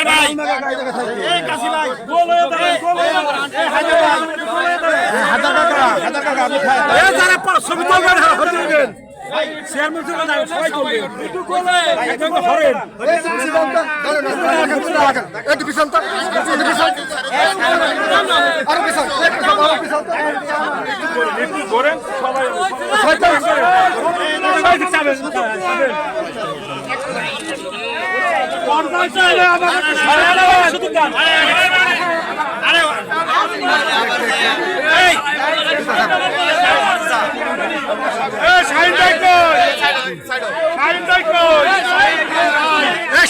হাজার ভাই এই কাশি এই হাজার টাকা হাজার টাকা যারা ছবি তুলবেন হ্যাঁ, হতে না, সবাই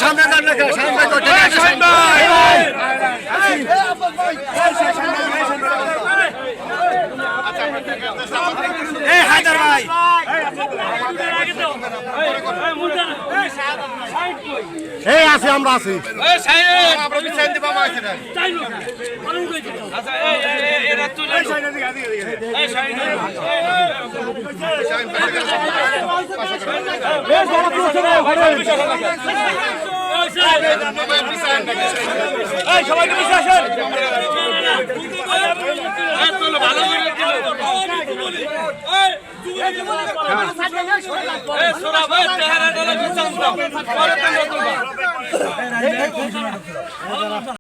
সামনে যান না সামনে শাহিন এই, হায়দার ভাই। এই আছি আমরা আছি। পিছিয়ে আসেন।